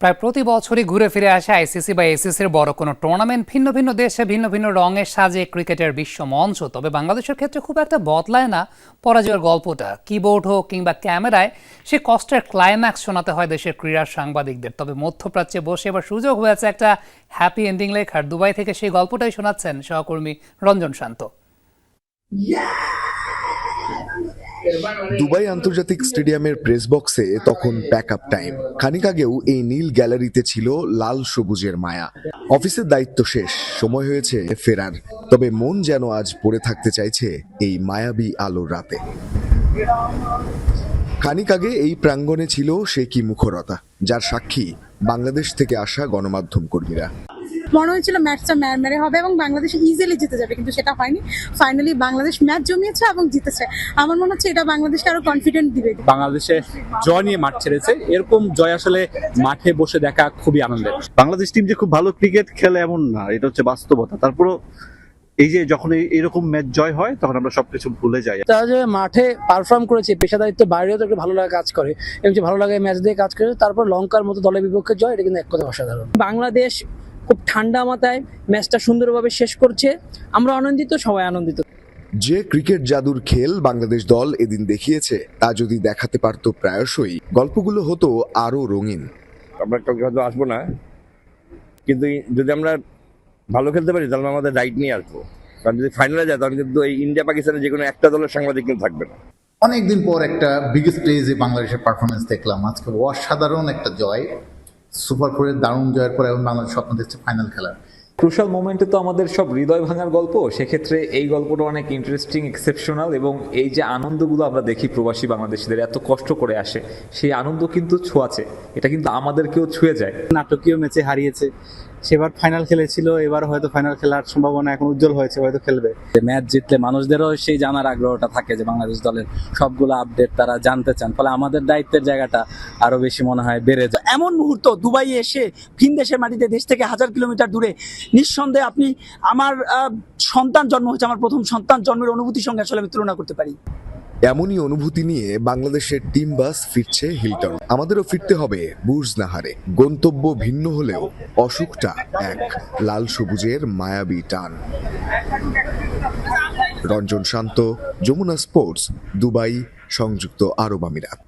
প্রায় প্রতি বছরই ঘুরে ফিরে আসে আইসিসি বা এসিসির বড় কোনো টুর্নামেন্ট ভিন্ন ভিন্ন দেশে, ভিন্ন ভিন্ন রঙের সাজে ক্রিকেটের বিশ্ব মঞ্চ। তবে বাংলাদেশের ক্ষেত্রে খুব একটা বদলায় না পরাজয়ের গল্পটা। কিবোর্ড হোক কিংবা ক্যামেরায়, সে কষ্টের ক্লাইম্যাক্স শোনাতে হয় দেশের ক্রীড়া সাংবাদিকদের। তবে মধ্যপ্রাচ্যে বসে এবার সুযোগ হয়েছে একটা হ্যাপি এন্ডিং লেখার। দুবাই থেকে সেই গল্পটাই শোনাচ্ছেন সহকর্মী রঞ্জন শান্ত। দুবাই আন্তর্জাতিক স্টেডিয়ামের প্রেস বক্সে তখন প্যাক আপ টাইম খানিক আগেও এই নীল গ্যালারিতে ছিল লাল সবুজের মায়া। অফিসের দায়িত্ব শেষ, সময় হয়েছে ফেরার। তবে মন যেন আজ পড়ে থাকতে চাইছে এই মায়াবী আলোর রাতে। খানিক আগে এই প্রাঙ্গণে ছিল সে কি মুখরতা, যার সাক্ষী বাংলাদেশ থেকে আসা গণমাধ্যম কর্মীরা। মনে হয়েছিল ম্যাচটা ম্যারে হবে এবং বাংলাদেশ ইজিলি জিতে যাবে কিন্তু সেটা হয়নি। ফাইনালি বাংলাদেশ ম্যাচ জমিয়েছে এবং জিতেছে। আমার মনে হচ্ছে এটা বাংলাদেশকে আরও কনফিডেন্ট দিবে। বাংলাদেশে জয় নিয়ে মাঠ ছেড়েছে। এরকম জয় আসলে মাঠে বসে দেখা খুবই আনন্দের। বাংলাদেশ টিম যে খুব ভালো ক্রিকেট খেলে এমন না এটা হচ্ছে বাস্তবতা। তারপরও এই যে যখন এরকম ম্যাচ জয় হয় তখন আমরা সবকিছু ভুলে যাই। তারা যে মাঠে পারফর্ম করেছে পেশাদারিত্ব বাইরেও তো একটা ভালো লাগা কাজ করে। এবং যে ভালো লাগে ম্যাচ দিয়ে কাজ করে তারপর লঙ্কার মতো দলের বিপক্ষে জয় এটা কিন্তু এক কথা অসাধারণ। বাংলাদেশ খুব ঠান্ডা মাথায় ম্যাচটা সুন্দরভাবে শেষ করছে। আমরা আনন্দিত সবাই আনন্দিত। যে ক্রিকেট জাদুর খেল বাংলাদেশ দল এদিন দেখিয়েছে তা যদি দেখাতে পারত প্রায়শই গল্পগুলো হতো আরও রঙিন। আমরা কালকে হয়তো আসব না কিন্তু যদি আমরা ভালো খেলতে পারি তাহলে আমাদের রাইট নিয়ে আসব। কারণ যদি ফাইনালে যায় তাহলে কিন্তু এই ইন্ডিয়া পাকিস্তানের যে কোনো একটা দলের সাংবাদিক কিন্তু থাকবে না। অনেকদিন পর একটা বিগ স্টেজে বাংলাদেশের পারফরমেন্স দেখলাম। আজকে অসাধারণ একটা জয়। সুপার ফোরে দারুণ জয়ের পর এখন বাংলাদেশ স্বপ্ন দেখছে ফাইনাল খেলার। ক্রুশাল মোমেন্টে তো আমাদের সব হৃদয় ভাঙার গল্প সেক্ষেত্রে এই গল্পটা অনেক ইন্টারেস্টিং এক্সেপশনাল এবং এই যে আনন্দগুলো আমরা দেখি প্রবাসী বাংলাদেশিদের এত কষ্ট করে আসে সেই আনন্দ কিন্তু ছোঁয়াছে এটা কিন্তু আমাদেরকেও ছুঁয়ে যায়। নাটকীয় ম্যাচে হারিয়েছে সেবার ফাইনাল খেলেছিল, এবার হয়তো ফাইনাল খেলার সম্ভাবনা এখন উজ্জ্বল হয়েছে, হয়তো খেলবে। ম্যাচ জিতলে মানুষদেরও সেই জানার আগ্রহটা থাকে যে বাংলাদেশ দলের সবগুলো আপডেট তারা জানতে চান। ফলে আমাদের দায়িত্বের জায়গাটা আরও বেশি মনে হয় বেড়ে যায়। এমন মুহূর্ত দুবাই এসে ভিন দেশের মাটিতে দেশ থেকে হাজার কিলোমিটার দূরে, নিঃসন্দেহে আপনি আমার সন্তান জন্ম হয়েছে, আমার প্রথম সন্তান জন্মের অনুভূতির সঙ্গে আসলে আমি তুলনা করতে পারি। এমনই অনুভূতি নিয়ে বাংলাদেশের টিম বাস ফিরছে হিলটন। আমাদেরও ফিরতে হবে বুর্জ নাহারে গন্তব্য ভিন্ন হলেও অসুখটা এক লাল সবুজের মায়াবী টান। রঞ্জন শান্ত, যমুনা স্পোর্টস, দুবাই, সংযুক্ত আরব আমিরাত।